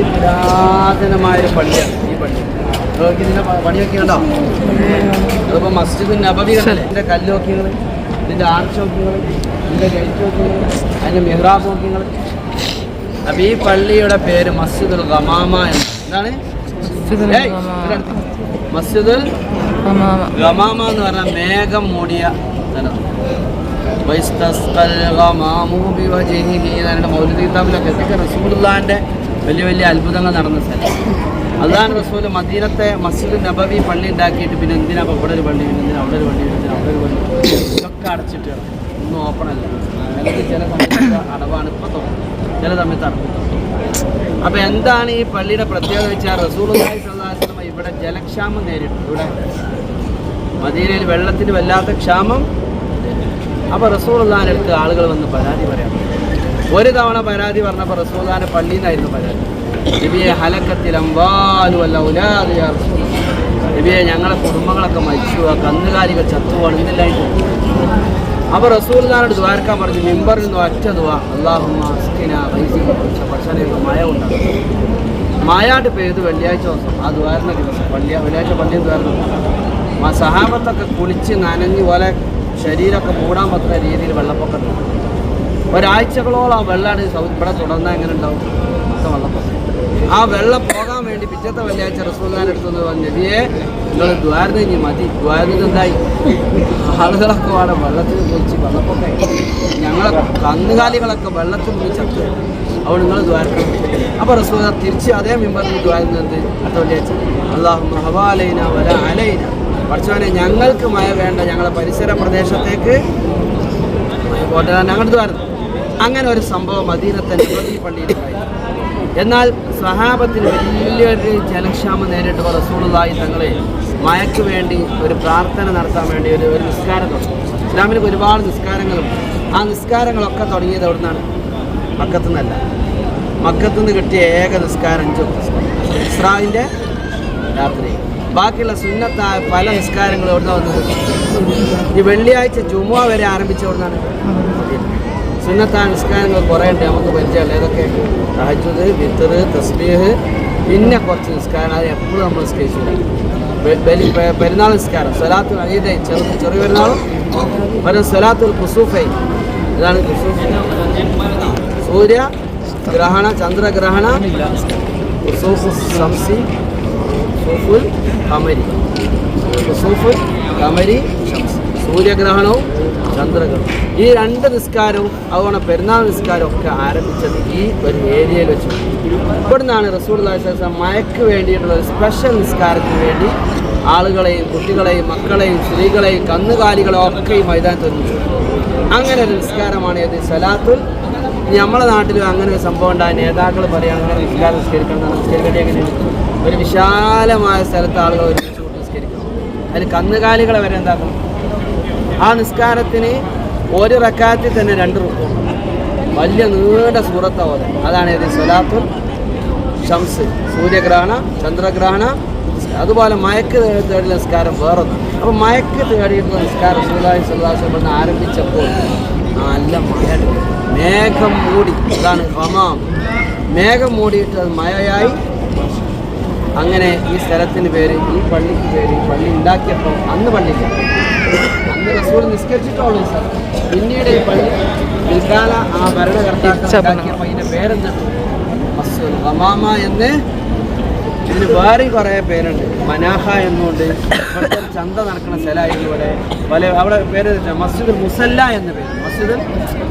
അതിപുരാതനമായ ഒരു പള്ളിയാണ് ഈ പള്ളി. പ- പണിയൊക്കെ ഉണ്ടോ അതിപ്പോ മസ്ജിദ് നബവി ഇതിന്റെ കല്ല് നോക്കിയങ്ങൾ ഇതിന്റെ ആർച്ച് നോക്കിയങ്ങൾ ഇതിന്റെ ഗേറ്റ് നോക്കിയങ്ങൾ അതിന്റെ മെഹ്റാബ് നോക്കിയങ്ങൾ അപ്പൊ ഈ പള്ളിയുടെ പേര് മസ്ജിദുൽ ഗമാമ എന്ന് എന്താണ്. മസ്ജിദുൽ ഗമാമ എന്ന് പറഞ്ഞാൽ മേഘം മൂടിയ സ്ഥലം. വൈസ്തസ്കൽ ഗമാമു ബിവജ്ഹിഹി എന്നാണ് മൗലിദ് കിതാബിലൊക്കെ ഇതൊക്കെ റസൂലുള്ളാഹിന്റെ വലിയ വലിയ അത്ഭുതങ്ങൾ നടന്ന സ്ഥലം. അള്ളാഹ് റസൂൽ മദീനത്തെ മസ്ജിദ് നബവി പള്ളി ഉണ്ടാക്കിയിട്ട് പിന്നെ എന്തിനാ ഇവിടെ ഒരു പള്ളി പിന്നെ എന്തിനാ അവിടെ ഒരു പള്ളി പിന്നെ അവിടെ ഒരു പള്ളി? ഇതൊക്കെ അടച്ചിട്ട്. ഒന്നും ഓപ്പൺ അല്ല. അല്ലെങ്കിൽ ചില സമയത്ത് അടവാണ് ഇപ്പോൾ തോന്നുന്നത് ചില സമയത്ത് അടവ് അപ്പോൾ എന്താണ് ഈ പള്ളിയുടെ പ്രത്യേകത വെച്ചാൽ റസൂൽ ഇവിടെ ജലക്ഷാമം നേരിട്ടു. ഇവിടെ മദീനയിൽ വെള്ളത്തിന് വല്ലാത്ത ക്ഷാമം അപ്പോൾ റസൂൾ അടുത്ത് ആളുകൾ വന്ന് പരാതി പറയാം. ഒരു തവണ പരാതി പറഞ്ഞപ്പോൾ റസൂദാന പള്ളിയിൽ നിന്നായിരുന്നു പരാതി. നബിയെ ഹലക്കത്തിൽ അമ്പാലു അല്ല ഞങ്ങളെ കുടുംബങ്ങളൊക്കെ മരിച്ചു ആ കന്നുകാലികൾ ചത്തുവാണ് അപ്പൊ റസൂൽദാനോട് ദ്വാരക്കാൻ പറഞ്ഞു മിമ്പറിൽ നിന്ന് ഒറ്റ ദ്വാ പക്ഷേ മഴ ഉണ്ടാകും മായാട്ട് പെയ്ത് വെള്ളിയാഴ്ച ദിവസം ആ ദ്വാരണ ദിവസം പള്ളി വെള്ളിയാഴ്ച പള്ളിയും ദ്വാരണം ആ സഹാബത്തൊക്കെ കുളിച്ച് നനഞ്ഞ് പോലെ ശരീരമൊക്കെ മൂടാൻ പറ്റുന്ന രീതിയിൽ വെള്ളപ്പൊക്കം ഒരാഴ്ചകളോളം ആ വെള്ളമാണ് ഇവിടെ തുടർന്നാൽ എങ്ങനെ ഉണ്ടാവും? ആ വെള്ളം പോകാൻ വേണ്ടി പിറ്റത്തെ വെള്ളിയാഴ്ച റസൂൽഖാൻ എടുത്തെന്ന് പറഞ്ഞു നബിയെ നിങ്ങൾ ദ്വാരത ഇനി മതി. ദ്വാരത എന്തായി? ആളുകളൊക്കെ വേണം വെള്ളത്തിൽ കുളിച്ച് വെള്ളപ്പൊക്കെ ഞങ്ങളെ കന്നുകാലികളൊക്കെ വെള്ളത്തിൽ കുളിച്ച് ചത്തു. അവിടെ നിങ്ങൾ ദ്വാരക്കണം അപ്പോൾ റസൂൽ തിരിച്ച് അതേ മെമ്പറിൽ ദ്വാരുന്നത് അടുത്ത വെള്ളിയാഴ്ച അള്ളാഹു മഹബാലൈന വല അലൈന. പഠിച്ചവനെ ഞങ്ങൾക്ക് മഴ വേണ്ട. ഞങ്ങളെ പരിസര പ്രദേശത്തേക്ക് പോട്ടെ. ഞങ്ങളുടെ ദ്വാരം അങ്ങനെ ഒരു സംഭവം മദീനത്തെ നബി പള്ളിയിലുണ്ടായി എന്നാൽ സഹാബത്തിന് വലിയൊരു ജലക്ഷാമം നേരിട്ടപ്പോൾ റസൂളുള്ളാഹി തങ്ങളെ മയക്ക് വേണ്ടി ഒരു പ്രാർത്ഥന നടത്താൻ വേണ്ടി ഒരു ഒരു നിസ്കാരം തുടങ്ങി. ഇസ്ലാമിന് ഒരുപാട് നിസ്കാരങ്ങളുണ്ട്. ആ നിസ്കാരങ്ങളൊക്കെ തുടങ്ങിയത് അവിടെ നിന്നാണ് മക്കത്തു നിന്നല്ല മക്കത്തു നിന്ന് കിട്ടിയ ഏക നിസ്കാരം ഇസ്രാവിന്റെ രാത്രി. ബാക്കിയുള്ള സുന്നത്തായ പല നിസ്കാരങ്ങളും എവിടെ വന്നത്? ഈ വെള്ളിയാഴ്ച ജുമുഅ വരെ ആരംഭിച്ച സുന്നത്തായ നിസ്കാരങ്ങൾ കുറേ ഉണ്ട് നമുക്ക് പരിചയമുള്ള ഏതൊക്കെ തഹജുദ് വിത്തർ തസ്ബീഹ് പിന്നെ കുറച്ച് നിസ്കാരം അത് എപ്പോഴും നമ്മൾ നിസ്കരിച്ചില്ല ബെ- ബലി- പെ- പെരുന്നാൾ നിസ്കാരം സലാത്തുൽ അയ്യദൈ ചെറു ചെറിയ പെരുന്നാളും പിന്നെ സലാത്തുൽ കുസൂഫൈ ഇതാണ് കുസൂഫ് സൂര്യ ഗ്രഹണ ചന്ദ്രഗ്രഹണ കുസൂഫ് സംസി കുസൂഫുൽ കമരി കുസൂഫുൽ കമരി ഷംസ് സൂര്യഗ്രഹണവും ചന്ദ്രഗ്രഹണവും. ഈ രണ്ട് നിസ്കാരവും അതുപോലെ പെരുന്നാൾ നിസ്കാരവും ഒക്കെ ആരംഭിച്ചത് ഈ ഒരു ഏരിയയിൽ വെച്ച്. ഇവിടുന്നാണ് റസൂൽ മയക്ക് വേണ്ടിയിട്ടുള്ള ഒരു സ്പെഷ്യൽ നിസ്കാരത്തിന് വേണ്ടി ആളുകളെയും കുട്ടികളെയും മക്കളെയും സ്ത്രീകളെയും കന്നുകാലികളെയും ഒക്കെ ഈ മൈതാനത്ത് ഒരുമിച്ചു. അങ്ങനെ ഒരു നിസ്കാരമാണ് ഇത്. സലാത്തുൽ നമ്മളെ നാട്ടിലും അങ്ങനെ ഒരു സംഭവം ഉണ്ടായ നേതാക്കൾ പറയാൻ അങ്ങനെ നിസ്കാരം നിസ്കരിക്കണം നിസ്കരിക്കട്ടെ എങ്ങനെയാണ്? ഒരു വിശാലമായ സ്ഥലത്ത് ആളുകൾ ഒരുമിച്ച് നിസ്കരിക്കണം. അതിൽ കന്നുകാലികളെ വരെ എന്താക്കണം? ആ നിസ്കാരത്തിന് ഒരു റക്കാത്തിൽ തന്നെ രണ്ട് റുക്കും. വലിയ നീണ്ട സൂറത്ത പോലെ അതാണ് ഇത് സ്വലാത്തുൽ ഷംസ്. സൂര്യഗ്രഹണ ചന്ദ്രഗ്രഹണ അതുപോലെ മയക്ക് തേടിയ നിസ്കാരം വേറൊന്ന്. അപ്പോൾ മയക്ക് തേടിയിട്ടുള്ള നിസ്കാരം സുലാഹി സുല്ലാസ് ആരംഭിച്ചപ്പോൾ നല്ല മഴ മേഘം മൂടി. അതാണ് ഹമാം. മേഘം മൂടിയിട്ട് അത് മഴയായി. അങ്ങനെ ഈ സ്ഥലത്തിന് പേര് ഈ പള്ളിക്ക് പേര് പള്ളി ഉണ്ടാക്കിയപ്പോൾ അന്ന് പള്ളിയില്ല അന്ന് റസൂൽ നിസ്കരിച്ചിട്ടുള്ളൂ സർ. പിന്നീട് ഈ പള്ളി പിൽക്കാല ആ ഭരണകർത്താക്കൾ ഉണ്ടാക്കിയപ്പോൾ അതിന്റെ പേരെന്താണ് ഹമാമ എന്ന് ഇതിന് വേറെയും കുറേ പേരുണ്ട്. മനാഹ എന്നുകൊണ്ട് ഇവിടുത്തെ ചന്ത നടക്കുന്ന സ്ഥലമായിരുന്നു ഇവിടെ. പല അവിടെ പേര് മസ്ജിദ് മുസല്ല എന്ന പേര്.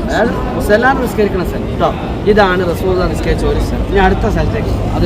അതായത് മുസല്ല നിസ്കരിക്കുന്ന സ്ഥലം. കേട്ടോ ഇതാണ് റസൂൽ നിസ്കരിച്ച ഒരു സ്ഥലം. ഇനി അടുത്ത സ്ഥലത്തേക്ക്. അത്